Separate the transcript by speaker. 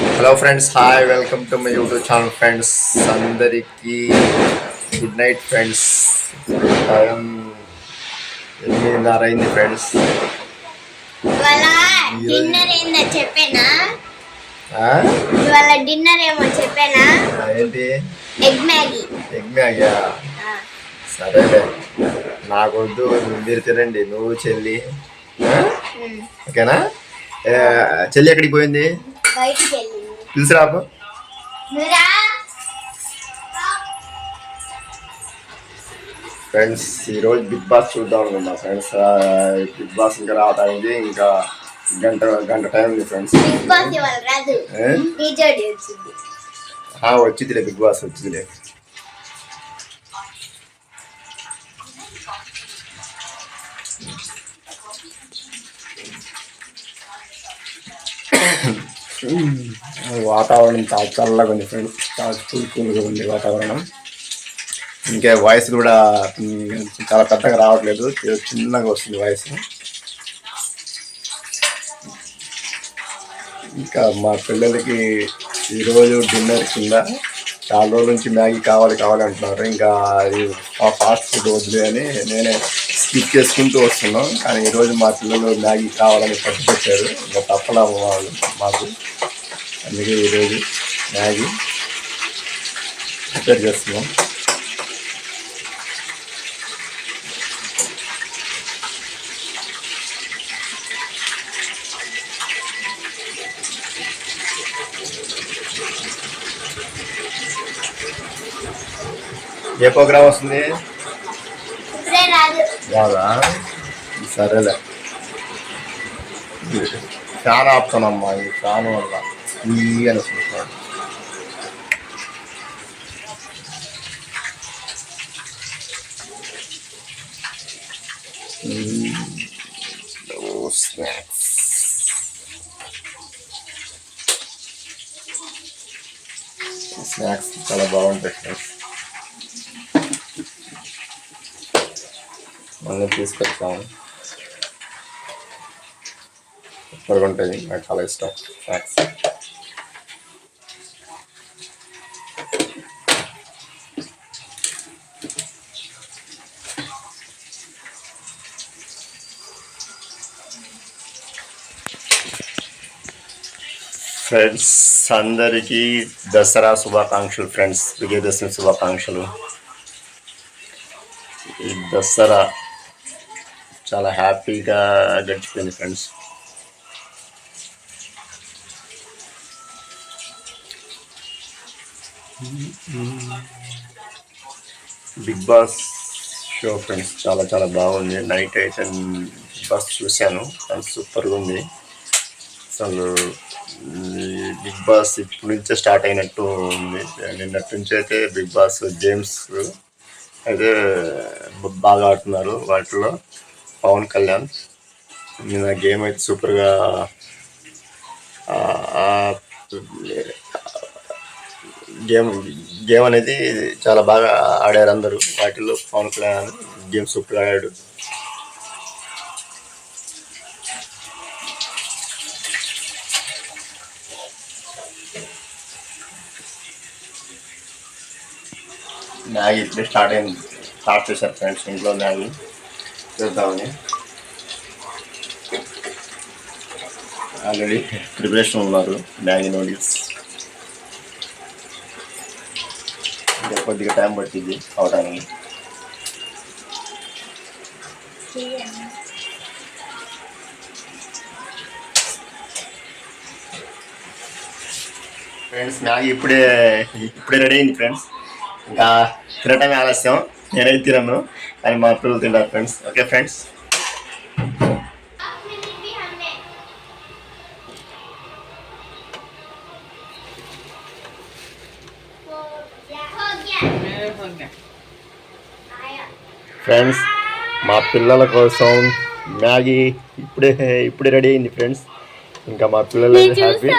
Speaker 1: Hello friends hi welcome to my YouTube channel friends అందరికీ good night friends time ఎనిమిదిన్నర అయింది friends
Speaker 2: dinner ఏందో చెప్పేనా? ఇవాళ డిన్నర్ ఏమో చెప్పేనా?
Speaker 1: ఏంటి?
Speaker 2: ఎగ్ మ్యాగీ
Speaker 1: ఎగ్ మ్యాగా సరేలే. నాకొద్దు మీరు తినండి. నువ్వు చెల్లి? ఓకేనా? చెల్లి ఎక్కడికి పోయింది?
Speaker 2: నువ్వురా
Speaker 1: ఫ్రెండ్స్ ఈరోజు బిగ్ బాస్ చూద్దాం అనుకున్నా. ఫ్రెండ్స్ బిగ్ బాస్ ఇంకా రావడానికి ఇంకా గంట గంట టైం ఉంది ఫ్రెండ్స్. వచ్చిందిలే బిగ్ బాస్ వచ్చిందిలే. వాతావరణం చాలా చల్లగా ఉంది ఫ్రెండ్స్ చాలా కూల్ కూల్గా ఉంది వాతావరణం. ఇంకా వాయిస్ కూడా చాలా పెద్దగా రావట్లేదు. చిన్నగా వస్తుంది వాయిస్ ఇంకా మా పిల్లలకి ఈరోజు డిన్నర్ కింద చాలా రోజుల నుంచి మ్యాగీ కావాలి కావాలి అంటున్నారు. ఇంకా అది ఫాస్ట్ ఫుడ్ వద్దులే అని నేనే స్కిప్ చేసుకుంటూ వస్తున్నాం కానీ ఈరోజు మా పిల్లలు మ్యాగీ కావాలని పట్టుకొచ్చారు. ఇంకా తప్పలా వాళ్ళు మాకు అందుకే ఈరోజు మ్యాగీ ప్రిపేర్ చేస్తున్నాం. ఏ ప్రోగ్రామ్ వస్తుంది?
Speaker 2: రాదా?
Speaker 1: సరేలే. ఫ్యాన్ ఆపుతానమ్మా ఈ ఫ్యాన్ వల్ల. ఈ అని స్నాక్స్ స్నాక్స్ చాలా బాగుంటాయి ఫ్రెండ్స్ మళ్ళీ తీసుకొచ్చాము సూపర్గా ఉంటుంది నాకు చాలా ఇష్టం స్నాక్స్ ఫ్రెండ్స్ అందరికీ దసరా శుభాకాంక్షలు ఫ్రెండ్స్ విజయదశమి శుభాకాంక్షలు. ఈ దసరా చాలా హ్యాపీగా గడిచిపోయింది friends. Bigg Boss show friends చాలా చాలా బాగుంది. నైట్ అయితే బిగ్ బాస్ చూశాను అది సూపర్గా ఉంది. అసలు బిగ్ బాస్ ఇప్పటి నుంచే స్టార్ట్ అయినట్టు ఉంది. నిన్నటి నుంచి అయితే బిగ్ బాస్ గేమ్స్ అయితే బాగా ఆడుతున్నారు వాటిలో. పవన్ కళ్యాణ్. నిన్న గేమ్ అయితే సూపర్గా గేమ్ గేమ్ అనేది చాలా బాగా ఆడారు అందరూ. వాటిలో పవన్ కళ్యాణ్ గేమ్ సూపర్గా ఆడాడు. మ్యాగీ ఇప్పుడే స్టార్ట్ అయింది. స్టార్ట్ చేశారు ఫ్రెండ్స్ ఇంట్లో మ్యాగీ. చేద్దామని. ఆల్రెడీ ప్రిపరేషన్ ఉన్నారు మ్యాగీ నూడిల్స్. ఇంకా కొద్దిగా టైం పట్టింది అవడానికి. ఫ్రెండ్స్ మ్యాగీ ఇప్పుడే ఇప్పుడే రెడీ అయింది ఫ్రెండ్స్. ఇంకా తినటమే ఆలస్యం. నేనైతే తినను కానీ మా పిల్లలు తింటారు ఫ్రెండ్స్ ఓకే ఫ్రెండ్స్ ఫ్రెండ్స్ మా పిల్లల కోసం మ్యాగీ ఇప్పుడే ఇప్పుడే రెడీ అయింది ఫ్రెండ్స్ ఇంకా మా పిల్లలు హ్యాపీ.